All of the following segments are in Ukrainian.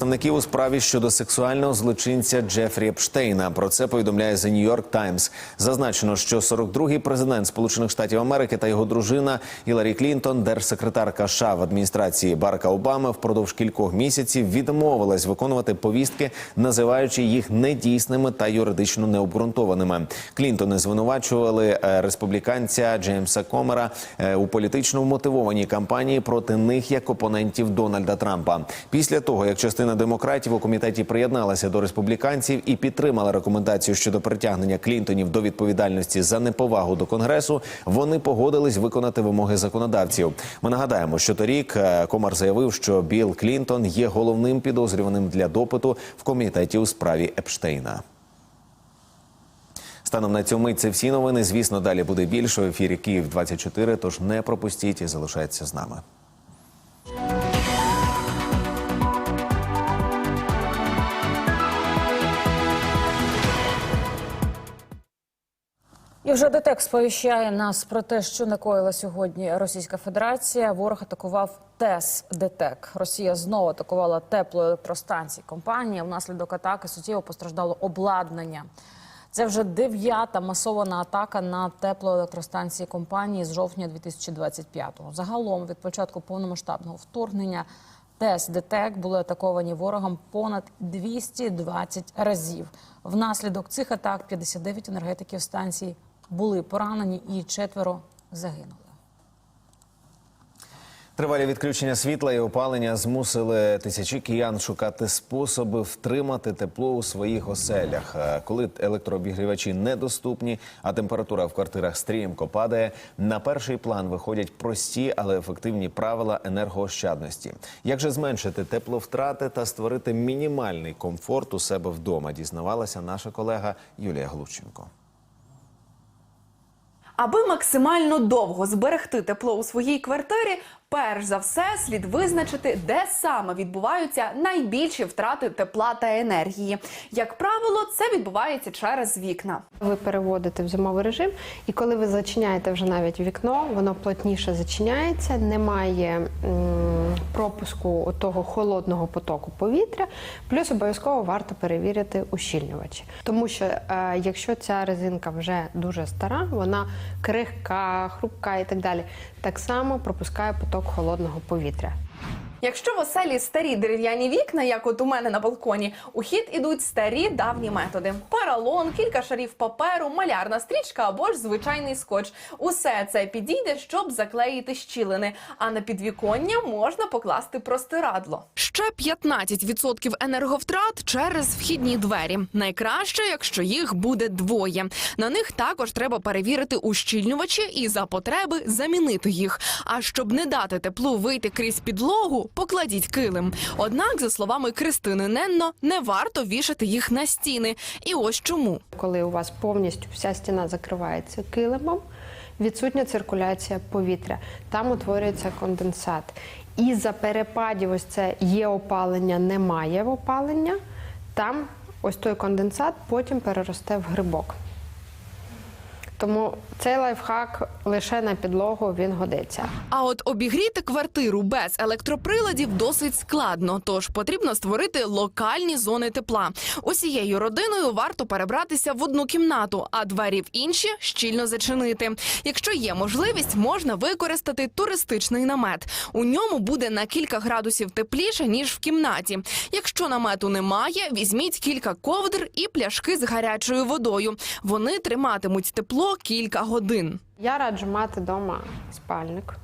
представників у справі щодо сексуального злочинця Джефрі Епштейна. Про це повідомляє The New York Times. Зазначено, що 42-й президент Сполучених Штатів Америки та його дружина Іларі Клінтон, держсекретарка США в адміністрації Барака Обами, впродовж кількох місяців відмовилась виконувати повістки, називаючи їх недійсними та юридично необґрунтованими. Клінтони звинувачували е, республіканця Джеймса Комера е, у політично вмотивованій кампанії проти них як опонентів Дональда Трампа. Після того, як частина демократів у комітеті приєдналася до республіканців і підтримала рекомендацію щодо притягнення Клінтонів до відповідальності за неповагу до конгресу, вони погодились виконати вимоги законодавців. Ми нагадаємо, що торік е, Комар заявив, що Білл Клінтон є головним підозрюваним для допиту в комітеті у справі Епштейна. Станом на мить це всі новини. Звісно, далі буде більше. В ефірі Київ 24 Тож не пропустіть і залишайтеся з нами. І вже ДТЕК сповіщає нас про те, що накоїла сьогодні Російська Федерація. Ворог атакував ТЕС ДТЕК. Росія знову атакувала теплоелектростанції компанії. Внаслідок атаки суттєво постраждало обладнання. Це вже дев'ята масована атака на теплоелектростанції компанії з жовтня 2025-го. Загалом від початку повномасштабного вторгнення ТЕС ДТЕК були атаковані ворогом понад 220 разів. Внаслідок цих атак 59 енергетиків станції були поранені і четверо загинули. Тривалі відключення світла і опалення змусили тисячі киян шукати способи втримати тепло у своїх оселях. Е, Коли електрообігрівачі недоступні, а температура в квартирах стрімко падає, на перший план виходять прості, але ефективні правила енергоощадності. Як же зменшити тепловтрати та створити мінімальний комфорт у себе вдома? Дізнавалася наша колега Юлія Глущенко. Аби максимально довго зберегти тепло у своїй квартирі, перш за все слід визначити, де саме відбуваються найбільші втрати тепла та енергії. Як правило, це відбувається через вікна. Ви переводите в зимовий режим, і коли ви зачиняєте вже навіть вікно, воно плотніше зачиняється, немає пропуску того холодного потоку повітря. Плюс обов'язково варто перевірити ущільнювачі. Тому що е, якщо ця резинка вже дуже стара, вона крихка, хрупка і так далі, так само пропускає поток холодного повітря. Якщо в оселі старі дерев'яні вікна, як от у мене на балконі, у хід ідуть старі давні методи: паралон, кілька шарів паперу, малярна стрічка або ж звичайний скотч. Усе це підійде, щоб заклеїти щілини. А на підвіконня можна покласти простирадло. Ще 15% енерговтрат через вхідні двері. Найкраще, якщо їх буде двоє. На них також треба перевірити ущільнювачі і за потреби замінити їх. А щоб не дати теплу вийти крізь підлогу, покладіть килим. Однак, за словами Кристини Ненно, не варто вішати їх на стіни. І ось чому. Коли у вас повністю вся стіна закривається килимом, відсутня циркуляція повітря, там утворюється конденсат. І за перепадів ось це є опалення, немає опалення, там ось той конденсат потім переросте в грибок. Тому цей лайфхак лише на підлогу він годиться. А от обігріти квартиру без електроприладів досить складно, тож потрібно створити локальні зони тепла. Усією родиною варто перебратися в одну кімнату, а двері в інші щільно зачинити. Якщо є можливість, можна використати туристичний намет. У ньому буде на кілька градусів тепліше ніж в кімнаті. Якщо намету немає, візьміть кілька ковдр і пляшки з гарячою водою. Вони триматимуть тепло кілька годин. Я раджу мати вдома спальник.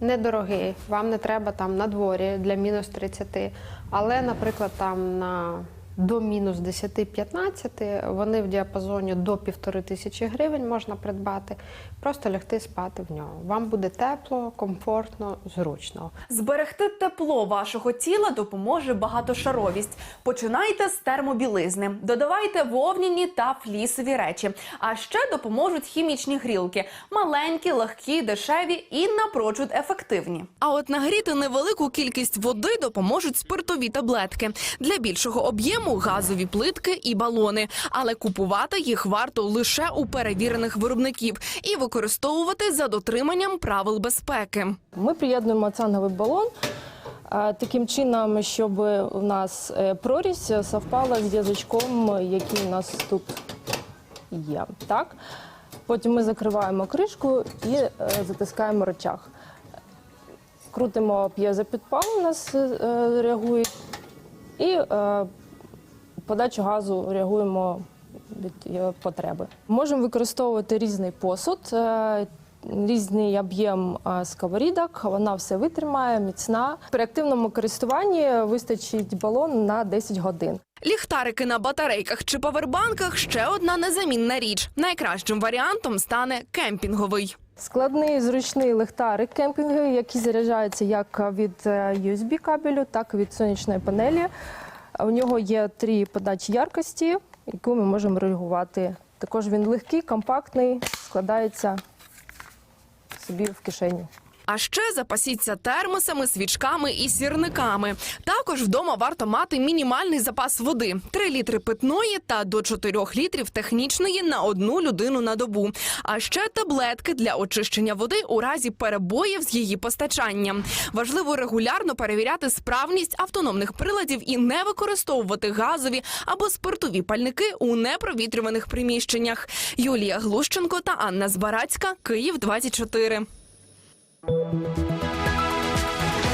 Недорогий, вам не треба там на дворі для мінус 30, але, наприклад, там на до мінус 10-15 вони в діапазоні до півтори тисячі гривень можна придбати, просто лягти спати в нього. Вам буде тепло, комфортно, зручно. Зберегти тепло вашого тіла допоможе багатошаровість. Починайте з термобілизни, додавайте вовняні та флісові речі. А ще допоможуть хімічні грілки, маленькі, легкі, дешеві і напрочуд ефективні. А от нагріти невелику кількість води допоможуть спиртові таблетки. Для більшого об'єму газові плитки і балони. Але купувати їх варто лише у перевірених виробників і використовувати за дотриманням правил безпеки. Ми приєднуємо ацановий балон. таким чином, щоб у нас е, прорізь совпала з язичком, який у нас тут є. Так? Потім ми закриваємо кришку і е, затискаємо рычаг. Крутимо п'єзопідпал, у нас е, реагує, і подачу газу реагуємо від потреби. Можемо використовувати різний посуд, е, різний об'єм е, сковорідок, вона все витримає, міцна. При активному користуванні вистачить балон на 10 годин. Ліхтарики на батарейках чи павербанках ще одна незамінна річ. Найкращим варіантом стане кемпінговий. Складний зручний ліхтарик кемпінговий, який заряджається як від е, USB кабелю, так і від сонячної панелі. У нього є три подачі яркості, яку ми можемо реагувати. Також він легкий, компактний, складається собі в кишеню. А ще запасіться термосами, свічками і сірниками. Також вдома варто мати мінімальний запас води: 3 літри питної та до 4 літрів технічної на одну людину на добу. А ще таблетки для очищення води у разі перебоїв з її постачанням. Важливо регулярно перевіряти справність автономних приладів і не використовувати газові або спиртові пальники у непровітрюваних приміщеннях. Юлія Глущенко та Анна Збарацька, Київ 24. Thank you.